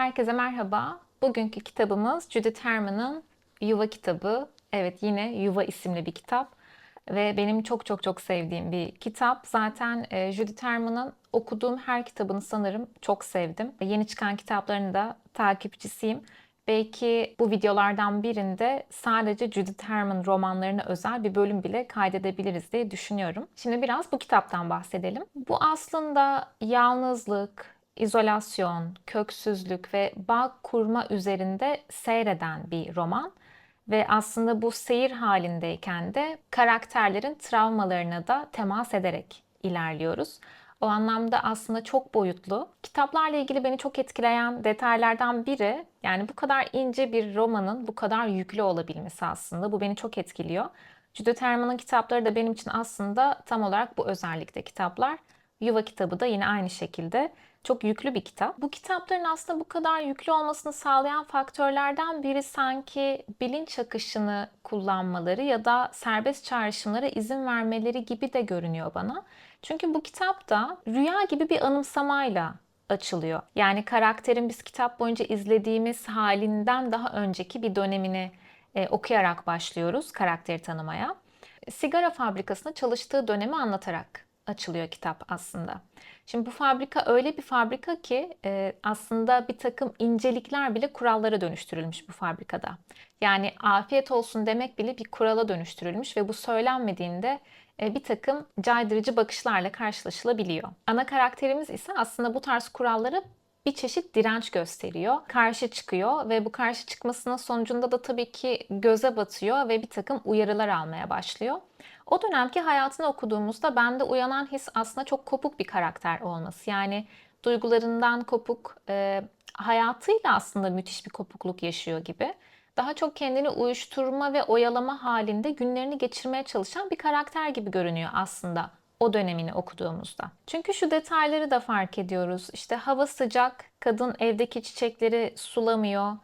Herkese merhaba. Bugünkü kitabımız Judith Herman'ın Yuva kitabı. Evet yine Yuva isimli bir kitap ve benim çok çok çok sevdiğim bir kitap. Zaten e, Judith Herman'ın okuduğum her kitabını sanırım çok sevdim. Yeni çıkan kitaplarını da takipçisiyim. Belki bu videolardan birinde sadece Judith Herman romanlarına özel bir bölüm bile kaydedebiliriz diye düşünüyorum. Şimdi biraz bu kitaptan bahsedelim. Bu aslında yalnızlık, izolasyon, köksüzlük ve bağ kurma üzerinde seyreden bir roman. Ve aslında bu seyir halindeyken de karakterlerin travmalarına da temas ederek ilerliyoruz. O anlamda aslında çok boyutlu. Kitaplarla ilgili beni çok etkileyen detaylardan biri yani bu kadar ince bir romanın bu kadar yüklü olabilmesi aslında. Bu beni çok etkiliyor. Judith Herman'ın kitapları da benim için aslında tam olarak bu özellikte kitaplar. Yuva kitabı da yine aynı şekilde çok yüklü bir kitap. Bu kitapların aslında bu kadar yüklü olmasını sağlayan faktörlerden biri sanki bilinç akışını kullanmaları ya da serbest çağrışımlara izin vermeleri gibi de görünüyor bana. Çünkü bu kitap da rüya gibi bir anımsamayla açılıyor. Yani karakterin biz kitap boyunca izlediğimiz halinden daha önceki bir dönemini e, okuyarak başlıyoruz karakteri tanımaya. Sigara fabrikasında çalıştığı dönemi anlatarak açılıyor kitap aslında. Şimdi bu fabrika öyle bir fabrika ki e, aslında bir takım incelikler bile kurallara dönüştürülmüş bu fabrikada. Yani afiyet olsun demek bile bir kurala dönüştürülmüş ve bu söylenmediğinde e, bir takım caydırıcı bakışlarla karşılaşılabiliyor. Ana karakterimiz ise aslında bu tarz kurallara bir çeşit direnç gösteriyor, karşı çıkıyor ve bu karşı çıkmasının sonucunda da tabii ki göze batıyor ve bir takım uyarılar almaya başlıyor. O dönemki hayatını okuduğumuzda bende uyanan his aslında çok kopuk bir karakter olması. Yani duygularından kopuk, e, hayatıyla aslında müthiş bir kopukluk yaşıyor gibi. Daha çok kendini uyuşturma ve oyalama halinde günlerini geçirmeye çalışan bir karakter gibi görünüyor aslında o dönemini okuduğumuzda. Çünkü şu detayları da fark ediyoruz. İşte hava sıcak, kadın evdeki çiçekleri sulamıyor,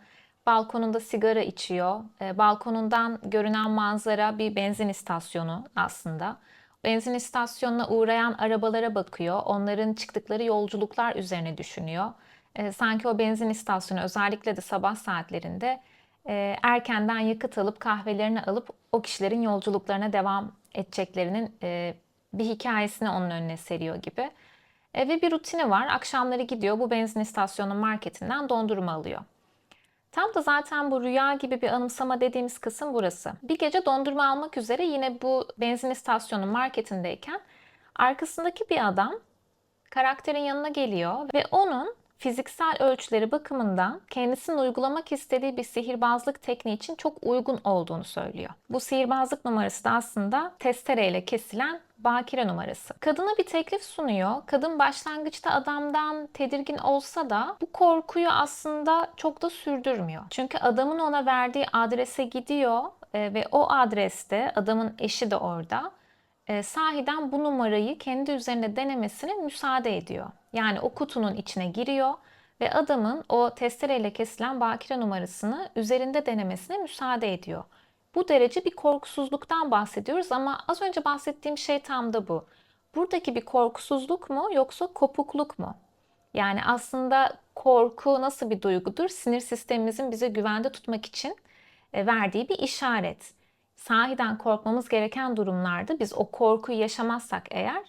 balkonunda sigara içiyor. E, balkonundan görünen manzara bir benzin istasyonu aslında. Benzin istasyonuna uğrayan arabalara bakıyor. Onların çıktıkları yolculuklar üzerine düşünüyor. E, sanki o benzin istasyonu özellikle de sabah saatlerinde e, erkenden yakıt alıp kahvelerini alıp o kişilerin yolculuklarına devam edeceklerinin e, bir hikayesini onun önüne seriyor gibi. E, ve bir rutini var. Akşamları gidiyor bu benzin istasyonunun marketinden dondurma alıyor. Tam da zaten bu rüya gibi bir anımsama dediğimiz kısım burası. Bir gece dondurma almak üzere yine bu benzin istasyonu marketindeyken arkasındaki bir adam karakterin yanına geliyor ve onun fiziksel ölçüleri bakımından kendisinin uygulamak istediği bir sihirbazlık tekniği için çok uygun olduğunu söylüyor. Bu sihirbazlık numarası da aslında testereyle kesilen bakire numarası. Kadına bir teklif sunuyor. Kadın başlangıçta adamdan tedirgin olsa da bu korkuyu aslında çok da sürdürmüyor. Çünkü adamın ona verdiği adrese gidiyor e, ve o adreste adamın eşi de orada e, sahiden bu numarayı kendi üzerinde denemesine müsaade ediyor. Yani o kutunun içine giriyor ve adamın o testereyle kesilen bakire numarasını üzerinde denemesine müsaade ediyor. Bu derece bir korkusuzluktan bahsediyoruz ama az önce bahsettiğim şey tam da bu. Buradaki bir korkusuzluk mu yoksa kopukluk mu? Yani aslında korku nasıl bir duygudur? Sinir sistemimizin bize güvende tutmak için e, verdiği bir işaret. Sahiden korkmamız gereken durumlarda biz o korkuyu yaşamazsak eğer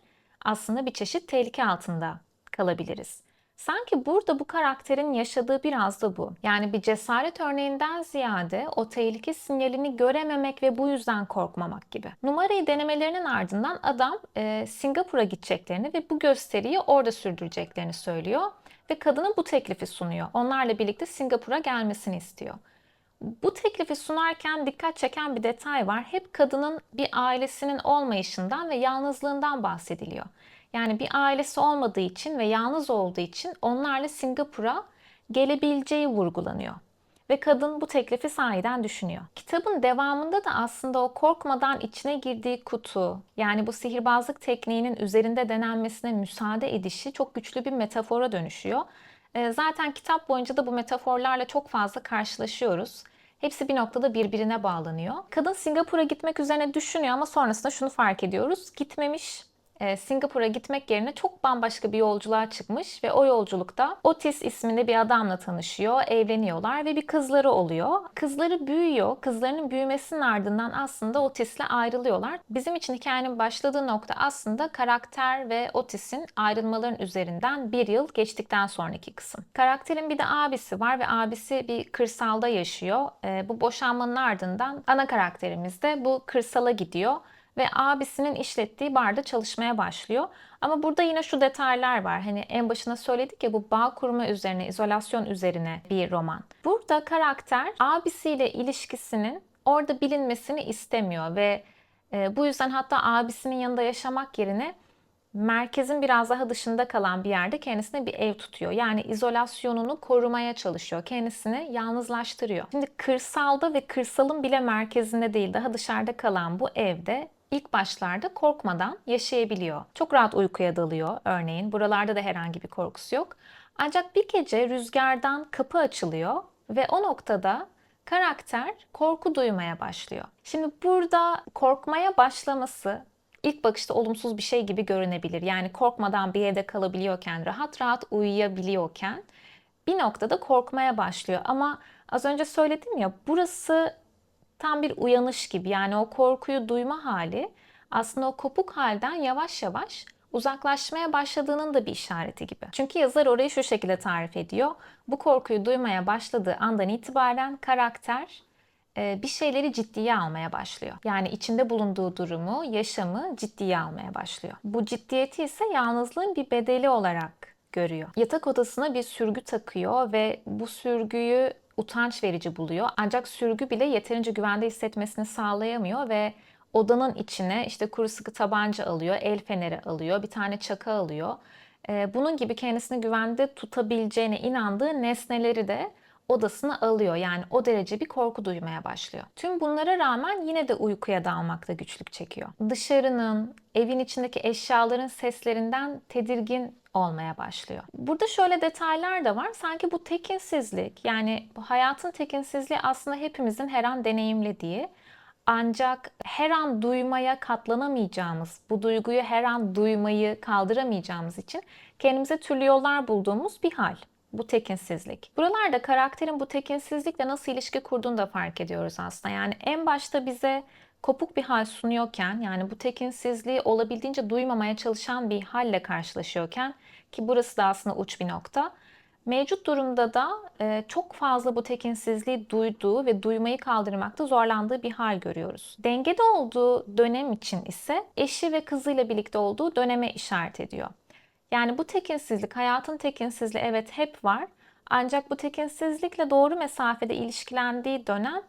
aslında bir çeşit tehlike altında kalabiliriz. Sanki burada bu karakterin yaşadığı biraz da bu. Yani bir cesaret örneğinden ziyade o tehlike sinyalini görememek ve bu yüzden korkmamak gibi. Numarayı denemelerinin ardından adam e, Singapur'a gideceklerini ve bu gösteriyi orada sürdüreceklerini söylüyor ve kadına bu teklifi sunuyor. Onlarla birlikte Singapur'a gelmesini istiyor. Bu teklifi sunarken dikkat çeken bir detay var. Hep kadının bir ailesinin olmayışından ve yalnızlığından bahsediliyor. Yani bir ailesi olmadığı için ve yalnız olduğu için onlarla Singapur'a gelebileceği vurgulanıyor. Ve kadın bu teklifi sahiden düşünüyor. Kitabın devamında da aslında o korkmadan içine girdiği kutu, yani bu sihirbazlık tekniğinin üzerinde denenmesine müsaade edişi çok güçlü bir metafora dönüşüyor. Ee, zaten kitap boyunca da bu metaforlarla çok fazla karşılaşıyoruz. Hepsi bir noktada birbirine bağlanıyor. Kadın Singapur'a gitmek üzerine düşünüyor ama sonrasında şunu fark ediyoruz. Gitmemiş Singapur'a gitmek yerine çok bambaşka bir yolculuğa çıkmış ve o yolculukta Otis isminde bir adamla tanışıyor, evleniyorlar ve bir kızları oluyor. Kızları büyüyor. Kızlarının büyümesinin ardından aslında Otis'le ayrılıyorlar. Bizim için hikayenin başladığı nokta aslında karakter ve Otis'in ayrılmaların üzerinden bir yıl geçtikten sonraki kısım. Karakterin bir de abisi var ve abisi bir kırsalda yaşıyor. E, bu boşanmanın ardından ana karakterimiz de bu kırsala gidiyor ve abisinin işlettiği barda çalışmaya başlıyor. Ama burada yine şu detaylar var. Hani en başına söyledik ya bu bağ kurma üzerine, izolasyon üzerine bir roman. Burada karakter abisiyle ilişkisinin orada bilinmesini istemiyor ve e, bu yüzden hatta abisinin yanında yaşamak yerine merkezin biraz daha dışında kalan bir yerde kendisine bir ev tutuyor. Yani izolasyonunu korumaya çalışıyor. Kendisini yalnızlaştırıyor. Şimdi kırsalda ve kırsalın bile merkezinde değil daha dışarıda kalan bu evde ilk başlarda korkmadan yaşayabiliyor. Çok rahat uykuya dalıyor örneğin. Buralarda da herhangi bir korkusu yok. Ancak bir gece rüzgardan kapı açılıyor ve o noktada karakter korku duymaya başlıyor. Şimdi burada korkmaya başlaması ilk bakışta olumsuz bir şey gibi görünebilir. Yani korkmadan bir evde kalabiliyorken, rahat rahat uyuyabiliyorken bir noktada korkmaya başlıyor. Ama az önce söyledim ya burası tam bir uyanış gibi. Yani o korkuyu duyma hali aslında o kopuk halden yavaş yavaş uzaklaşmaya başladığının da bir işareti gibi. Çünkü yazar orayı şu şekilde tarif ediyor. Bu korkuyu duymaya başladığı andan itibaren karakter e, bir şeyleri ciddiye almaya başlıyor. Yani içinde bulunduğu durumu, yaşamı ciddiye almaya başlıyor. Bu ciddiyeti ise yalnızlığın bir bedeli olarak görüyor. Yatak odasına bir sürgü takıyor ve bu sürgüyü utanç verici buluyor. Ancak sürgü bile yeterince güvende hissetmesini sağlayamıyor ve odanın içine işte kuru sıkı tabanca alıyor, el feneri alıyor, bir tane çaka alıyor. E, bunun gibi kendisini güvende tutabileceğine inandığı nesneleri de odasına alıyor. Yani o derece bir korku duymaya başlıyor. Tüm bunlara rağmen yine de uykuya dalmakta güçlük çekiyor. Dışarının, evin içindeki eşyaların seslerinden tedirgin olmaya başlıyor. Burada şöyle detaylar da var. Sanki bu tekinsizlik yani bu hayatın tekinsizliği aslında hepimizin her an deneyimlediği ancak her an duymaya katlanamayacağımız, bu duyguyu her an duymayı kaldıramayacağımız için kendimize türlü yollar bulduğumuz bir hal bu tekinsizlik. Buralarda karakterin bu tekinsizlikle nasıl ilişki kurduğunu da fark ediyoruz aslında. Yani en başta bize kopuk bir hal sunuyorken yani bu tekinsizliği olabildiğince duymamaya çalışan bir halle karşılaşıyorken ki burası da aslında uç bir nokta. Mevcut durumda da e, çok fazla bu tekinsizliği duyduğu ve duymayı kaldırmakta zorlandığı bir hal görüyoruz. Dengede olduğu dönem için ise eşi ve kızıyla birlikte olduğu döneme işaret ediyor. Yani bu tekinsizlik, hayatın tekinsizliği evet hep var. Ancak bu tekinsizlikle doğru mesafede ilişkilendiği dönem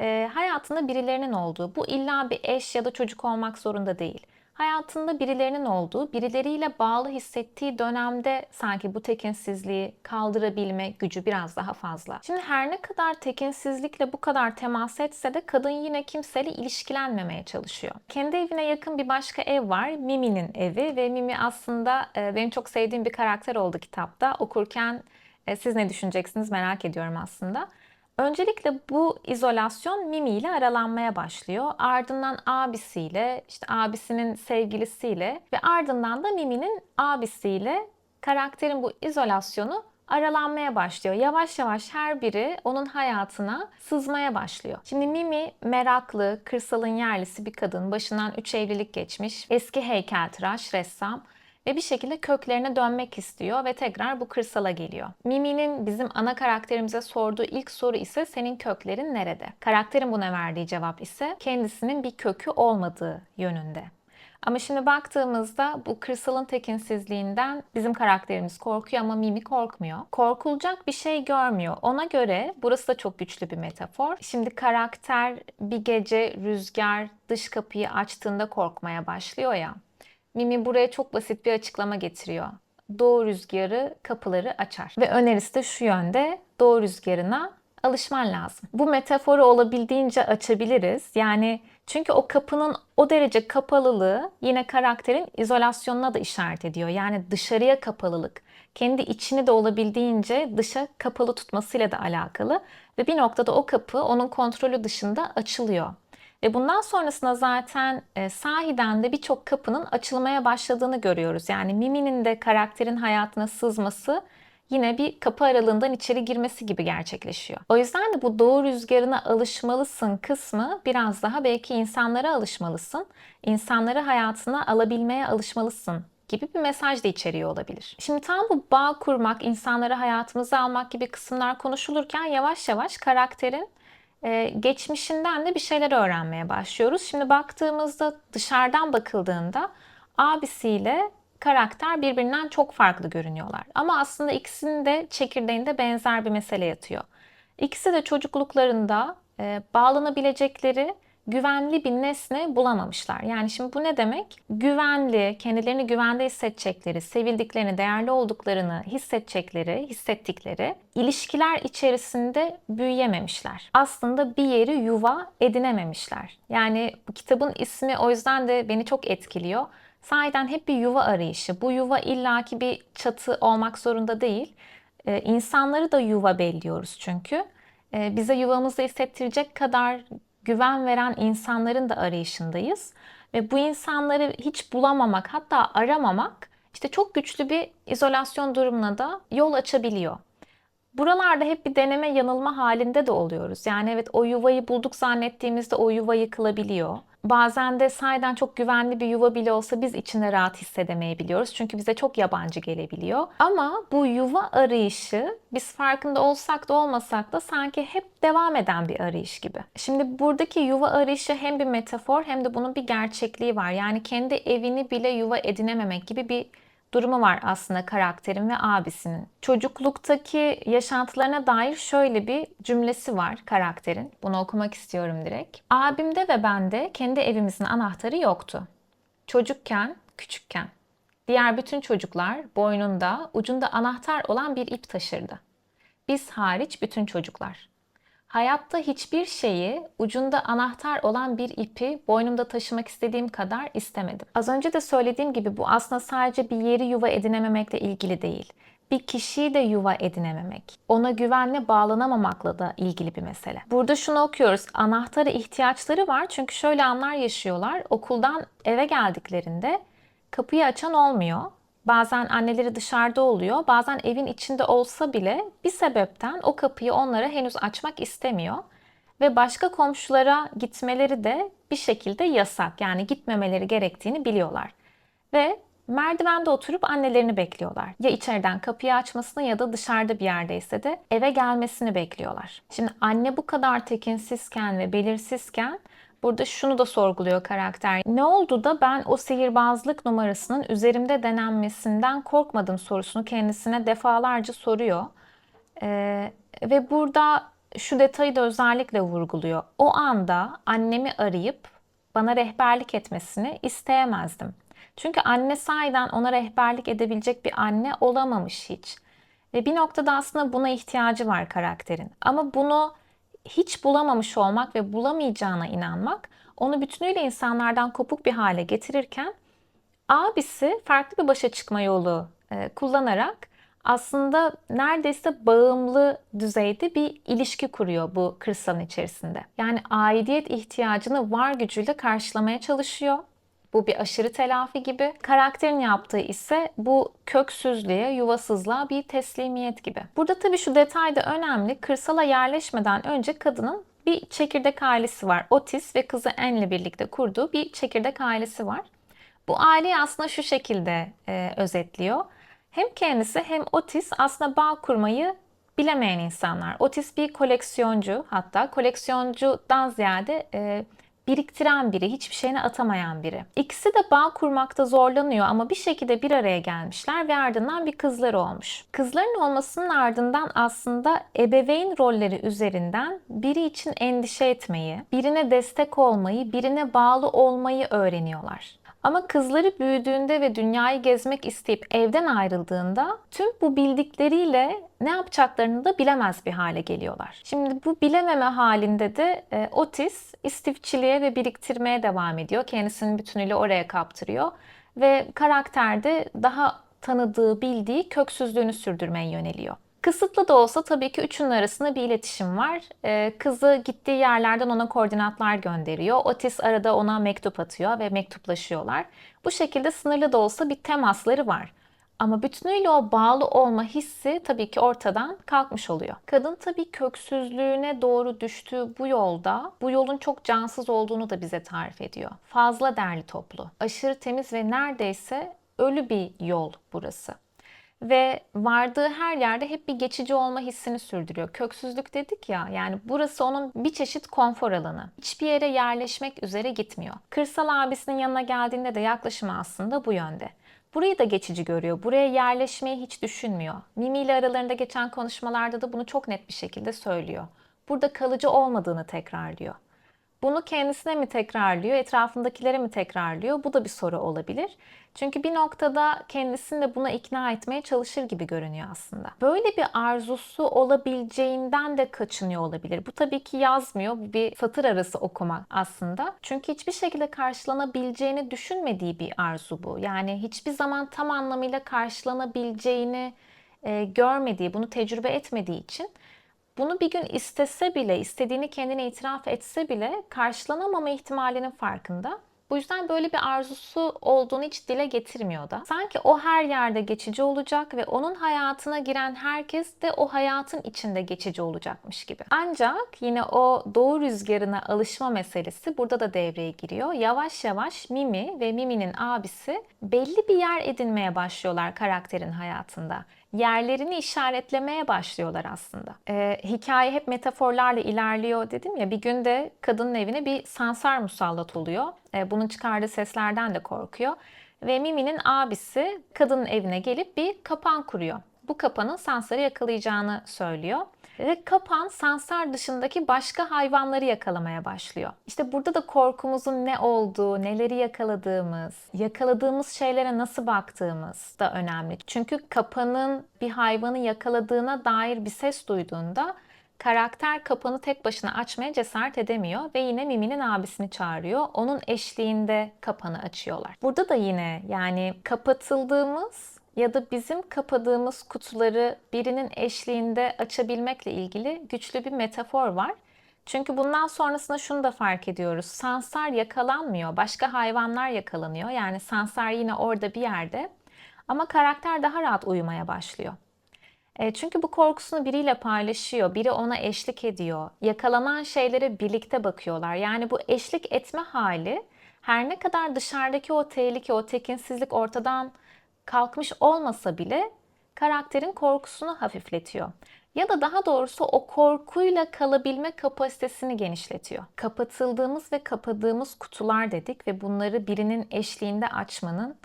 e, hayatında birilerinin olduğu. Bu illa bir eş ya da çocuk olmak zorunda değil hayatında birilerinin olduğu, birileriyle bağlı hissettiği dönemde sanki bu tekinsizliği kaldırabilme gücü biraz daha fazla. Şimdi her ne kadar tekinsizlikle bu kadar temas etse de kadın yine kimseyle ilişkilenmemeye çalışıyor. Kendi evine yakın bir başka ev var. Mimi'nin evi ve Mimi aslında e, benim çok sevdiğim bir karakter oldu kitapta. Okurken e, siz ne düşüneceksiniz merak ediyorum aslında. Öncelikle bu izolasyon Mimi ile aralanmaya başlıyor. Ardından abisiyle, işte abisinin sevgilisiyle ve ardından da Mimi'nin abisiyle karakterin bu izolasyonu aralanmaya başlıyor. Yavaş yavaş her biri onun hayatına sızmaya başlıyor. Şimdi Mimi meraklı, kırsalın yerlisi bir kadın. Başından 3 evlilik geçmiş. Eski heykeltıraş, ressam ve bir şekilde köklerine dönmek istiyor ve tekrar bu kırsala geliyor. Mimi'nin bizim ana karakterimize sorduğu ilk soru ise senin köklerin nerede? Karakterin buna verdiği cevap ise kendisinin bir kökü olmadığı yönünde. Ama şimdi baktığımızda bu kırsalın tekinsizliğinden bizim karakterimiz korkuyor ama Mimi korkmuyor. Korkulacak bir şey görmüyor. Ona göre burası da çok güçlü bir metafor. Şimdi karakter bir gece rüzgar dış kapıyı açtığında korkmaya başlıyor ya. Mimi buraya çok basit bir açıklama getiriyor. Doğu rüzgarı kapıları açar. Ve önerisi de şu yönde. Doğu rüzgarına alışman lazım. Bu metaforu olabildiğince açabiliriz. Yani çünkü o kapının o derece kapalılığı yine karakterin izolasyonuna da işaret ediyor. Yani dışarıya kapalılık. Kendi içini de olabildiğince dışa kapalı tutmasıyla da alakalı. Ve bir noktada o kapı onun kontrolü dışında açılıyor. Ve bundan sonrasında zaten e, sahiden de birçok kapının açılmaya başladığını görüyoruz. Yani Mimi'nin de karakterin hayatına sızması yine bir kapı aralığından içeri girmesi gibi gerçekleşiyor. O yüzden de bu doğu rüzgarına alışmalısın kısmı biraz daha belki insanlara alışmalısın. İnsanları hayatına alabilmeye alışmalısın gibi bir mesaj da içeriyor olabilir. Şimdi tam bu bağ kurmak, insanları hayatımıza almak gibi kısımlar konuşulurken yavaş yavaş karakterin e, geçmişinden de bir şeyler öğrenmeye başlıyoruz. Şimdi baktığımızda dışarıdan bakıldığında abisiyle karakter birbirinden çok farklı görünüyorlar. Ama aslında ikisinin de çekirdeğinde benzer bir mesele yatıyor. İkisi de çocukluklarında e, bağlanabilecekleri güvenli bir nesne bulamamışlar. Yani şimdi bu ne demek? Güvenli, kendilerini güvende hissedecekleri, sevildiklerini, değerli olduklarını hissedecekleri, hissettikleri ilişkiler içerisinde büyüyememişler. Aslında bir yeri yuva edinememişler. Yani kitabın ismi o yüzden de beni çok etkiliyor. Sahiden hep bir yuva arayışı. Bu yuva illaki bir çatı olmak zorunda değil. Ee, insanları da yuva belliyoruz çünkü. Ee, bize yuvamızı hissettirecek kadar güven veren insanların da arayışındayız. Ve bu insanları hiç bulamamak, hatta aramamak işte çok güçlü bir izolasyon durumuna da yol açabiliyor. Buralarda hep bir deneme yanılma halinde de oluyoruz. Yani evet o yuvayı bulduk zannettiğimizde o yuva yıkılabiliyor. Bazen de sahiden çok güvenli bir yuva bile olsa biz içinde rahat hissedemeyebiliyoruz. Çünkü bize çok yabancı gelebiliyor. Ama bu yuva arayışı biz farkında olsak da olmasak da sanki hep devam eden bir arayış gibi. Şimdi buradaki yuva arayışı hem bir metafor hem de bunun bir gerçekliği var. Yani kendi evini bile yuva edinememek gibi bir durumu var aslında karakterin ve abisinin. Çocukluktaki yaşantılarına dair şöyle bir cümlesi var karakterin. Bunu okumak istiyorum direkt. Abimde ve bende kendi evimizin anahtarı yoktu. Çocukken, küçükken. Diğer bütün çocuklar boynunda, ucunda anahtar olan bir ip taşırdı. Biz hariç bütün çocuklar. Hayatta hiçbir şeyi ucunda anahtar olan bir ipi boynumda taşımak istediğim kadar istemedim. Az önce de söylediğim gibi bu aslında sadece bir yeri yuva edinememekle ilgili değil. Bir kişiyi de yuva edinememek, ona güvenle bağlanamamakla da ilgili bir mesele. Burada şunu okuyoruz. Anahtara ihtiyaçları var çünkü şöyle anlar yaşıyorlar. Okuldan eve geldiklerinde kapıyı açan olmuyor Bazen anneleri dışarıda oluyor, bazen evin içinde olsa bile bir sebepten o kapıyı onlara henüz açmak istemiyor. Ve başka komşulara gitmeleri de bir şekilde yasak. Yani gitmemeleri gerektiğini biliyorlar. Ve merdivende oturup annelerini bekliyorlar. Ya içeriden kapıyı açmasını ya da dışarıda bir yerdeyse de eve gelmesini bekliyorlar. Şimdi anne bu kadar tekinsizken ve belirsizken Burada şunu da sorguluyor karakter. Ne oldu da ben o sihirbazlık numarasının üzerimde denenmesinden korkmadım sorusunu kendisine defalarca soruyor. Ee, ve burada şu detayı da özellikle vurguluyor. O anda annemi arayıp bana rehberlik etmesini isteyemezdim. Çünkü anne sahiden ona rehberlik edebilecek bir anne olamamış hiç. Ve bir noktada aslında buna ihtiyacı var karakterin. Ama bunu hiç bulamamış olmak ve bulamayacağına inanmak onu bütünüyle insanlardan kopuk bir hale getirirken abisi farklı bir başa çıkma yolu e, kullanarak aslında neredeyse bağımlı düzeyde bir ilişki kuruyor bu kırsalın içerisinde. Yani aidiyet ihtiyacını var gücüyle karşılamaya çalışıyor. Bu bir aşırı telafi gibi. Karakterin yaptığı ise bu köksüzlüğe, yuvasızlığa bir teslimiyet gibi. Burada tabii şu detay da önemli. Kırsala yerleşmeden önce kadının bir çekirdek ailesi var. Otis ve kızı Anne'le birlikte kurduğu bir çekirdek ailesi var. Bu aileyi aslında şu şekilde e, özetliyor. Hem kendisi hem Otis aslında bağ kurmayı bilemeyen insanlar. Otis bir koleksiyoncu hatta koleksiyoncudan ziyade e, biriktiren biri, hiçbir şeyine atamayan biri. İkisi de bağ kurmakta zorlanıyor ama bir şekilde bir araya gelmişler ve ardından bir kızları olmuş. Kızların olmasının ardından aslında ebeveyn rolleri üzerinden biri için endişe etmeyi, birine destek olmayı, birine bağlı olmayı öğreniyorlar. Ama kızları büyüdüğünde ve dünyayı gezmek isteyip evden ayrıldığında tüm bu bildikleriyle ne yapacaklarını da bilemez bir hale geliyorlar. Şimdi bu bilememe halinde de e, Otis istifçiliğe ve biriktirmeye devam ediyor. Kendisini bütünüyle oraya kaptırıyor ve karakterde daha tanıdığı, bildiği köksüzlüğünü sürdürmeye yöneliyor. Kısıtlı da olsa tabii ki üçünün arasında bir iletişim var. Ee, kızı gittiği yerlerden ona koordinatlar gönderiyor. Otis arada ona mektup atıyor ve mektuplaşıyorlar. Bu şekilde sınırlı da olsa bir temasları var. Ama bütünüyle o bağlı olma hissi tabii ki ortadan kalkmış oluyor. Kadın tabii köksüzlüğüne doğru düştüğü bu yolda bu yolun çok cansız olduğunu da bize tarif ediyor. Fazla derli toplu, aşırı temiz ve neredeyse ölü bir yol burası ve vardığı her yerde hep bir geçici olma hissini sürdürüyor. Köksüzlük dedik ya yani burası onun bir çeşit konfor alanı. Hiçbir yere yerleşmek üzere gitmiyor. Kırsal abisinin yanına geldiğinde de yaklaşımı aslında bu yönde. Burayı da geçici görüyor. Buraya yerleşmeyi hiç düşünmüyor. Mimi ile aralarında geçen konuşmalarda da bunu çok net bir şekilde söylüyor. Burada kalıcı olmadığını tekrarlıyor. Bunu kendisine mi tekrarlıyor, etrafındakilere mi tekrarlıyor? Bu da bir soru olabilir. Çünkü bir noktada kendisini de buna ikna etmeye çalışır gibi görünüyor aslında. Böyle bir arzusu olabileceğinden de kaçınıyor olabilir. Bu tabii ki yazmıyor. Bu bir satır arası okuma aslında. Çünkü hiçbir şekilde karşılanabileceğini düşünmediği bir arzu bu. Yani hiçbir zaman tam anlamıyla karşılanabileceğini e, görmediği, bunu tecrübe etmediği için bunu bir gün istese bile, istediğini kendine itiraf etse bile karşılanamama ihtimalinin farkında. Bu yüzden böyle bir arzusu olduğunu hiç dile getirmiyor da. Sanki o her yerde geçici olacak ve onun hayatına giren herkes de o hayatın içinde geçici olacakmış gibi. Ancak yine o doğu rüzgarına alışma meselesi burada da devreye giriyor. Yavaş yavaş Mimi ve Mimi'nin abisi belli bir yer edinmeye başlıyorlar karakterin hayatında yerlerini işaretlemeye başlıyorlar aslında. Ee, hikaye hep metaforlarla ilerliyor dedim ya bir günde kadının evine bir sansar musallat oluyor. Ee, bunun çıkardığı seslerden de korkuyor. Ve Mimi'nin abisi kadının evine gelip bir kapan kuruyor. Bu kapanın Sansar'ı yakalayacağını söylüyor. Ve kapan Sansar dışındaki başka hayvanları yakalamaya başlıyor. İşte burada da korkumuzun ne olduğu, neleri yakaladığımız, yakaladığımız şeylere nasıl baktığımız da önemli. Çünkü kapanın bir hayvanı yakaladığına dair bir ses duyduğunda karakter kapanı tek başına açmaya cesaret edemiyor ve yine Mimi'nin abisini çağırıyor. Onun eşliğinde kapanı açıyorlar. Burada da yine yani kapatıldığımız ya da bizim kapadığımız kutuları birinin eşliğinde açabilmekle ilgili güçlü bir metafor var. Çünkü bundan sonrasında şunu da fark ediyoruz. Sansar yakalanmıyor. Başka hayvanlar yakalanıyor. Yani Sansar yine orada bir yerde. Ama karakter daha rahat uyumaya başlıyor. E, çünkü bu korkusunu biriyle paylaşıyor. Biri ona eşlik ediyor. Yakalanan şeylere birlikte bakıyorlar. Yani bu eşlik etme hali her ne kadar dışarıdaki o tehlike, o tekinsizlik ortadan kalkmış olmasa bile karakterin korkusunu hafifletiyor. Ya da daha doğrusu o korkuyla kalabilme kapasitesini genişletiyor. Kapatıldığımız ve kapadığımız kutular dedik ve bunları birinin eşliğinde açmanın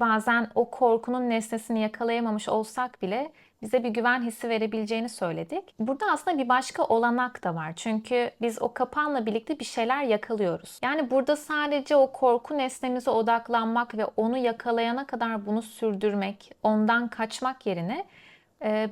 bazen o korkunun nesnesini yakalayamamış olsak bile bize bir güven hissi verebileceğini söyledik. Burada aslında bir başka olanak da var. Çünkü biz o kapanla birlikte bir şeyler yakalıyoruz. Yani burada sadece o korku nesnemize odaklanmak ve onu yakalayana kadar bunu sürdürmek, ondan kaçmak yerine e,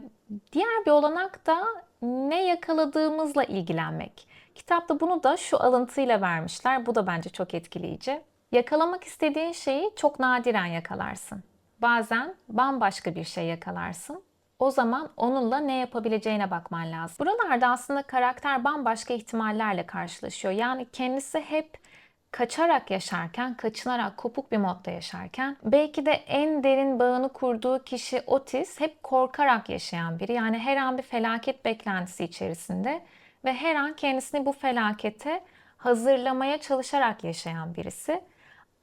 diğer bir olanak da ne yakaladığımızla ilgilenmek. Kitapta bunu da şu alıntıyla vermişler. Bu da bence çok etkileyici. Yakalamak istediğin şeyi çok nadiren yakalarsın. Bazen bambaşka bir şey yakalarsın. O zaman onunla ne yapabileceğine bakman lazım. Buralarda aslında karakter bambaşka ihtimallerle karşılaşıyor. Yani kendisi hep kaçarak yaşarken, kaçınarak kopuk bir modda yaşarken belki de en derin bağını kurduğu kişi Otis hep korkarak yaşayan biri. Yani her an bir felaket beklentisi içerisinde ve her an kendisini bu felakete hazırlamaya çalışarak yaşayan birisi.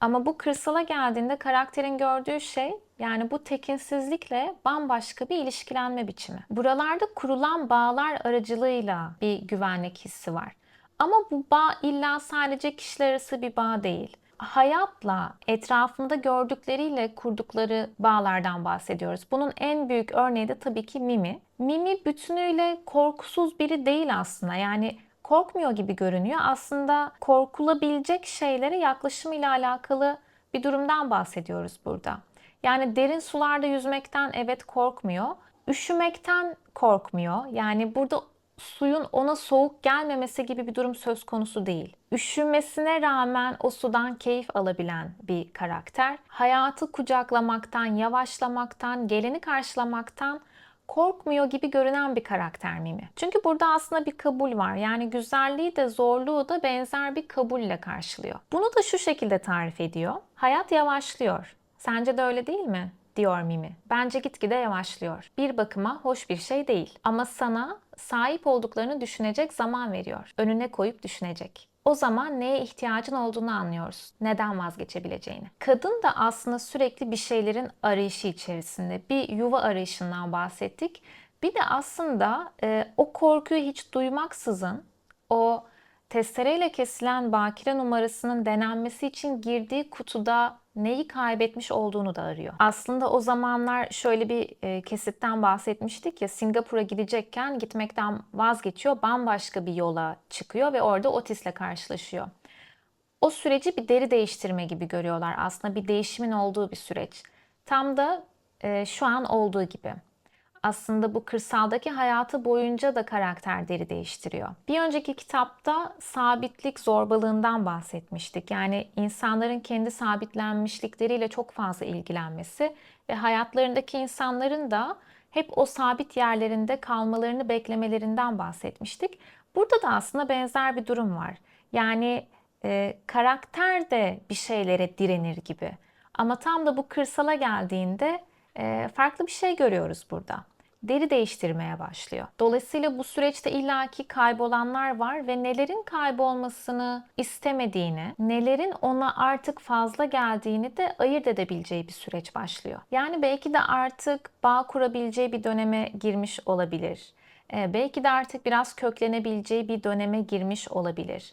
Ama bu kırsala geldiğinde karakterin gördüğü şey yani bu tekinsizlikle bambaşka bir ilişkilenme biçimi. Buralarda kurulan bağlar aracılığıyla bir güvenlik hissi var. Ama bu bağ illa sadece kişiler arası bir bağ değil. Hayatla, etrafında gördükleriyle kurdukları bağlardan bahsediyoruz. Bunun en büyük örneği de tabii ki Mimi. Mimi bütünüyle korkusuz biri değil aslında. Yani korkmuyor gibi görünüyor. Aslında korkulabilecek şeylere yaklaşımıyla alakalı bir durumdan bahsediyoruz burada. Yani derin sularda yüzmekten evet korkmuyor. Üşümekten korkmuyor. Yani burada suyun ona soğuk gelmemesi gibi bir durum söz konusu değil. Üşümesine rağmen o sudan keyif alabilen bir karakter. Hayatı kucaklamaktan, yavaşlamaktan, geleni karşılamaktan korkmuyor gibi görünen bir karakter Mimi. Çünkü burada aslında bir kabul var. Yani güzelliği de zorluğu da benzer bir kabulle karşılıyor. Bunu da şu şekilde tarif ediyor. Hayat yavaşlıyor. Sence de öyle değil mi? diyor Mimi. Bence gitgide yavaşlıyor. Bir bakıma hoş bir şey değil. Ama sana sahip olduklarını düşünecek zaman veriyor. Önüne koyup düşünecek. O zaman neye ihtiyacın olduğunu anlıyoruz. Neden vazgeçebileceğini. Kadın da aslında sürekli bir şeylerin arayışı içerisinde. Bir yuva arayışından bahsettik. Bir de aslında e, o korkuyu hiç duymaksızın o testereyle kesilen bakire numarasının denenmesi için girdiği kutuda neyi kaybetmiş olduğunu da arıyor. Aslında o zamanlar şöyle bir e, kesitten bahsetmiştik ya Singapur'a gidecekken gitmekten vazgeçiyor, bambaşka bir yola çıkıyor ve orada Otis'le karşılaşıyor. O süreci bir deri değiştirme gibi görüyorlar. Aslında bir değişimin olduğu bir süreç. Tam da e, şu an olduğu gibi aslında bu kırsaldaki hayatı boyunca da karakter deri değiştiriyor. Bir önceki kitapta sabitlik zorbalığından bahsetmiştik. Yani insanların kendi sabitlenmişlikleriyle çok fazla ilgilenmesi ve hayatlarındaki insanların da hep o sabit yerlerinde kalmalarını beklemelerinden bahsetmiştik. Burada da aslında benzer bir durum var. Yani e, karakter de bir şeylere direnir gibi. Ama tam da bu kırsala geldiğinde farklı bir şey görüyoruz burada. Deri değiştirmeye başlıyor. Dolayısıyla bu süreçte illaki kaybolanlar var ve nelerin kaybolmasını istemediğini, nelerin ona artık fazla geldiğini de ayırt edebileceği bir süreç başlıyor. Yani belki de artık bağ kurabileceği bir döneme girmiş olabilir. Belki de artık biraz köklenebileceği bir döneme girmiş olabilir.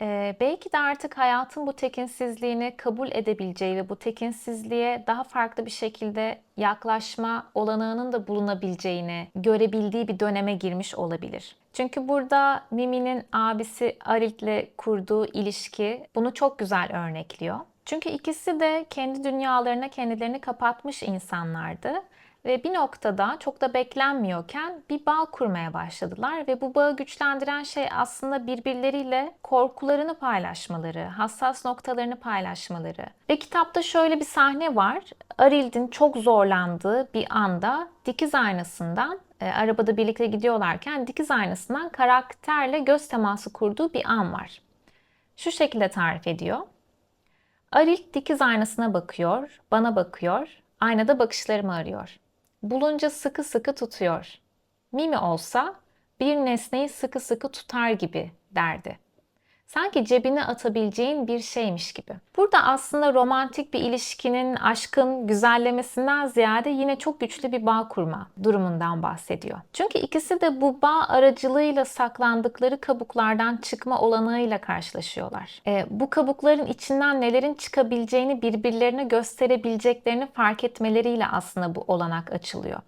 Ee, belki de artık hayatın bu tekinsizliğini kabul edebileceği ve bu tekinsizliğe daha farklı bir şekilde yaklaşma olanağının da bulunabileceğini görebildiği bir döneme girmiş olabilir. Çünkü burada Mimi'nin abisi Aril'le kurduğu ilişki bunu çok güzel örnekliyor. Çünkü ikisi de kendi dünyalarına kendilerini kapatmış insanlardı ve bir noktada çok da beklenmiyorken bir bağ kurmaya başladılar ve bu bağı güçlendiren şey aslında birbirleriyle korkularını paylaşmaları, hassas noktalarını paylaşmaları. Ve kitapta şöyle bir sahne var. Arild'in çok zorlandığı bir anda dikiz aynasından e, arabada birlikte gidiyorlarken dikiz aynasından karakterle göz teması kurduğu bir an var. Şu şekilde tarif ediyor. Aril dikiz aynasına bakıyor, bana bakıyor, aynada bakışlarımı arıyor bulunca sıkı sıkı tutuyor. Mimi olsa bir nesneyi sıkı sıkı tutar gibi derdi. Sanki cebine atabileceğin bir şeymiş gibi. Burada aslında romantik bir ilişkinin, aşkın güzellemesinden ziyade yine çok güçlü bir bağ kurma durumundan bahsediyor. Çünkü ikisi de bu bağ aracılığıyla saklandıkları kabuklardan çıkma olanağıyla karşılaşıyorlar. E, bu kabukların içinden nelerin çıkabileceğini birbirlerine gösterebileceklerini fark etmeleriyle aslında bu olanak açılıyor.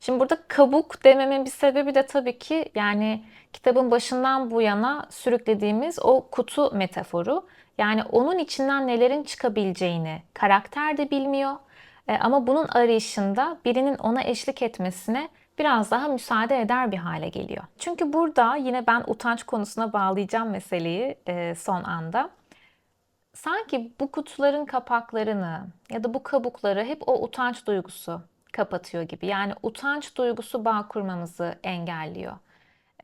Şimdi burada kabuk dememin bir sebebi de tabii ki yani kitabın başından bu yana sürüklediğimiz o kutu metaforu. Yani onun içinden nelerin çıkabileceğini karakter de bilmiyor. E, ama bunun arayışında birinin ona eşlik etmesine biraz daha müsaade eder bir hale geliyor. Çünkü burada yine ben utanç konusuna bağlayacağım meseleyi e, son anda. Sanki bu kutuların kapaklarını ya da bu kabukları hep o utanç duygusu kapatıyor gibi. Yani utanç duygusu bağ kurmamızı engelliyor.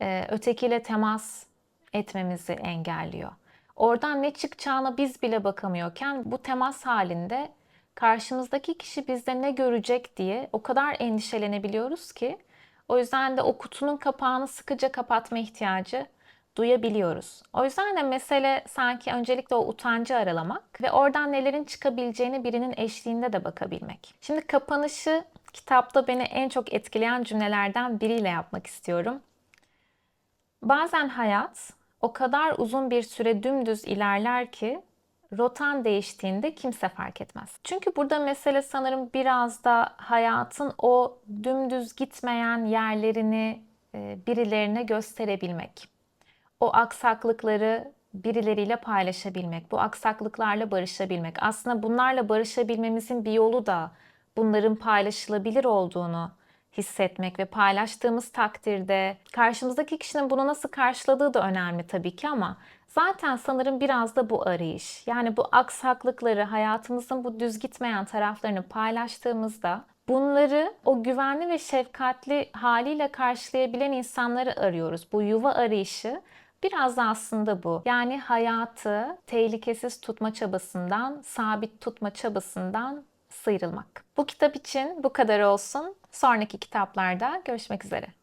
Ee, ötekiyle temas etmemizi engelliyor. Oradan ne çıkacağına biz bile bakamıyorken bu temas halinde karşımızdaki kişi bizde ne görecek diye o kadar endişelenebiliyoruz ki o yüzden de o kutunun kapağını sıkıca kapatma ihtiyacı duyabiliyoruz. O yüzden de mesele sanki öncelikle o utancı aralamak ve oradan nelerin çıkabileceğini birinin eşliğinde de bakabilmek. Şimdi kapanışı kitapta beni en çok etkileyen cümlelerden biriyle yapmak istiyorum. Bazen hayat o kadar uzun bir süre dümdüz ilerler ki rotan değiştiğinde kimse fark etmez. Çünkü burada mesele sanırım biraz da hayatın o dümdüz gitmeyen yerlerini e, birilerine gösterebilmek. O aksaklıkları birileriyle paylaşabilmek, bu aksaklıklarla barışabilmek. Aslında bunlarla barışabilmemizin bir yolu da bunların paylaşılabilir olduğunu hissetmek ve paylaştığımız takdirde karşımızdaki kişinin bunu nasıl karşıladığı da önemli tabii ki ama zaten sanırım biraz da bu arayış. Yani bu aksaklıkları, hayatımızın bu düz gitmeyen taraflarını paylaştığımızda bunları o güvenli ve şefkatli haliyle karşılayabilen insanları arıyoruz. Bu yuva arayışı Biraz da aslında bu. Yani hayatı tehlikesiz tutma çabasından, sabit tutma çabasından sıyrılmak. Bu kitap için bu kadar olsun. Sonraki kitaplarda görüşmek üzere.